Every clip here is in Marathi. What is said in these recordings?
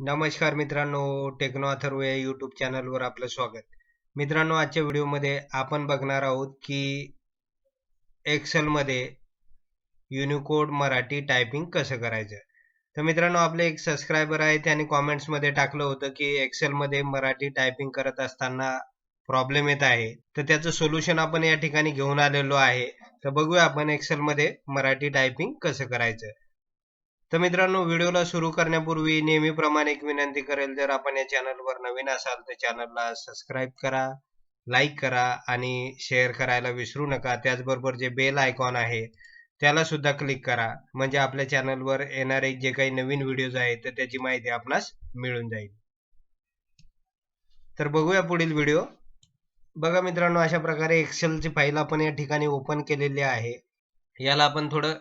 नमस्कार मित्रांनो टेक्नो अथर्व या यूट्यूब चॅनलवर आपलं स्वागत. मित्रांनो आजच्या व्हिडिओमध्ये आपण बघणार आहोत की एक्सेलमध्ये युनिकोड मराठी टायपिंग कसं करायचं? तर मित्रांनो आपले एक सबस्क्रायबर आहे त्याने कॉमेंट्समध्ये टाकलं होतं की एक्सेलमध्ये मराठी टायपिंग करत असताना प्रॉब्लेम येत आहे. तर त्याचं सोल्युशन आपण या ठिकाणी घेऊन आलेलो आहे. तर बघूया आपण एक्सेलमध्ये मराठी टायपिंग कसं करायचं. तर मित्रांनो व्हिडिओला सुरू करण्यापूर्वी नेहमीप्रमाणे एक विनंती करेल जर आपण या चॅनलवर नवीन असाल तर चॅनलला सबस्क्राईब करा लाईक करा आणि शेअर करायला विसरू नका. त्याचबरोबर जे बेल आयकॉन आहे त्याला सुद्धा क्लिक करा. म्हणजे आपल्या चॅनलवर येणारे जे काही नवीन व्हिडिओज आहेत तर त्याची माहिती आपणास मिळून जाईल. तर बघूया पुढील व्हिडिओ बघा मित्रांनो अशा प्रकारे एक्सेलची फाईल आपण या ठिकाणी ओपन केलेली आहे. याला आपण थोडं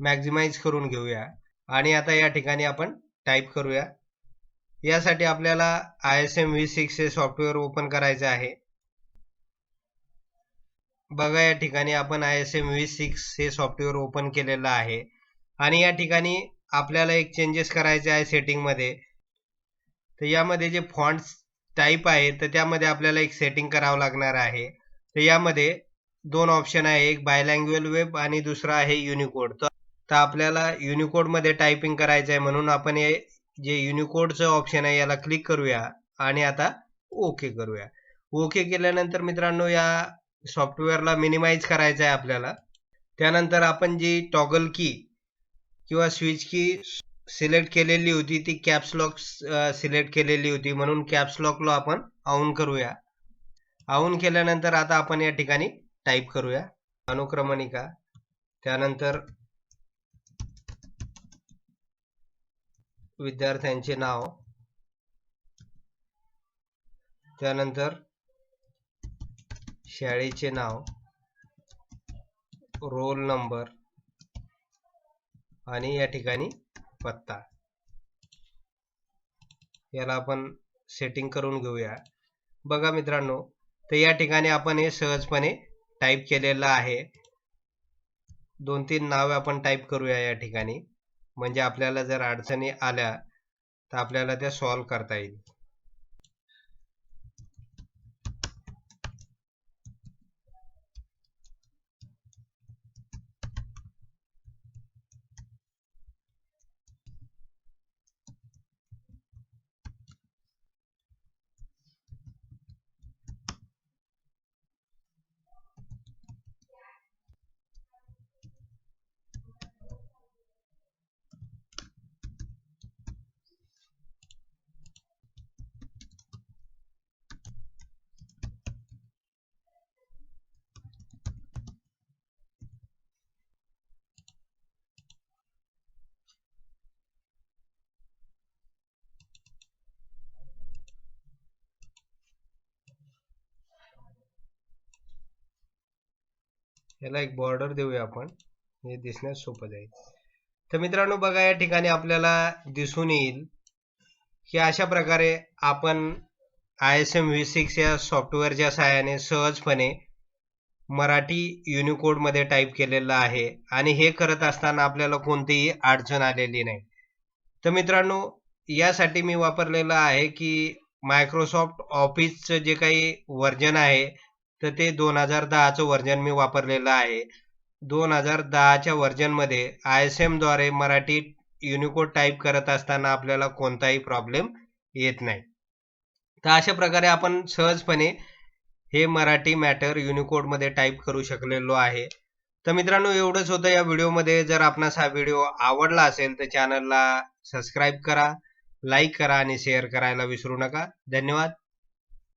मॅक्झिमाइज करून घेऊया. आणि आता या ठिकाणी आपण टाईप करूया. यासाठी आपल्याला I S M V six हे सॉफ्टवेअर ओपन करायचं आहे. बघा या ठिकाणी आपण I S M V six हे सॉफ्टवेअर ओपन केलेलं आहे. आणि या ठिकाणी आपल्याला एक चेंजेस करायचे आहे सेटिंगमध्ये तर यामध्ये जे फॉन्ट्स टाईप आहे तर त्यामध्ये आपल्याला एक सेटिंग करावं लागणार आहे. तर यामध्ये दोन ऑप्शन आहे एक बायलँग्वेज वेब आणि दुसरा आहे युनिकोड तर तर आपल्याला युनिकोडमध्ये टायपिंग करायचं आहे म्हणून आपण हे जे युनिकोडचं ऑप्शन आहे याला क्लिक करूया आणि आता ओके करूया. ओके केल्यानंतर मित्रांनो या सॉफ्टवेअरला मिनिमाइज करायचं आहे आपल्याला. त्यानंतर आपण जी टॉगल की किंवा स्विच की सिलेक्ट केलेली होती ती कॅप्सलॉक सिलेक्ट केलेली होती म्हणून कॅप्सलॉकला आपण ऑन करूया. ऑन केल्यानंतर आता आपण या ठिकाणी टाईप करूया. अनुक्रमणिका. त्यानंतर विद्यार्थ्यांचे नाव. त्यानंतर शाळेचे नाव. Roll number. आणि या ठिकाणी पत्ता. याला आपण सेटिंग करून घेऊया. बघा मित्रांनो तर या ठिकाणी आपण हे सहजपणे टाईप केलेलं आहे. दोन तीन नावे आपण टाईप करूया या ठिकाणी. म्हणजे आपल्याला जर अडचणी आल्या तर आपल्याला त्या सॉल्व करता येईल. याला एक बॉर्डर देऊया आपण. हे दिसण्यास सोपं जाईल. तर मित्रांनो बघा या ठिकाणी आपल्याला दिसून येईल की अशा प्रकारे आपण I S M V six या सॉफ्टवेअरच्या सहाय्याने सहजपणे मराठी युनिकोडमध्ये टाईप केलेलं आहे आणि हे करत असताना आपल्याला कोणतीही अडचण आलेली नाही. तर मित्रांनो यासाठी मी वापरलेलं आहे की मायक्रोसॉफ्ट ऑफिसचं जे काही वर्जन आहे तर ते दोन हजार दहाचं व्हर्जन मी वापरलेलं आहे. दोन हजार दहाच्या व्हर्जनमध्ये आय एस एमद्वारे मराठी युनिकोड टाईप करत असताना आपल्याला कोणताही प्रॉब्लेम येत नाही. तर अशा प्रकारे आपण सहजपणे हे मराठी मॅटर युनिकोडमध्ये टाईप करू शकलेलो आहे. तर मित्रांनो एवढंच होतं या व्हिडिओमध्ये. जर आपणास हा व्हिडिओ आवडला असेल तर चॅनलला सबस्क्राईब करा लाईक करा आणि शेअर करायला विसरू नका. धन्यवाद.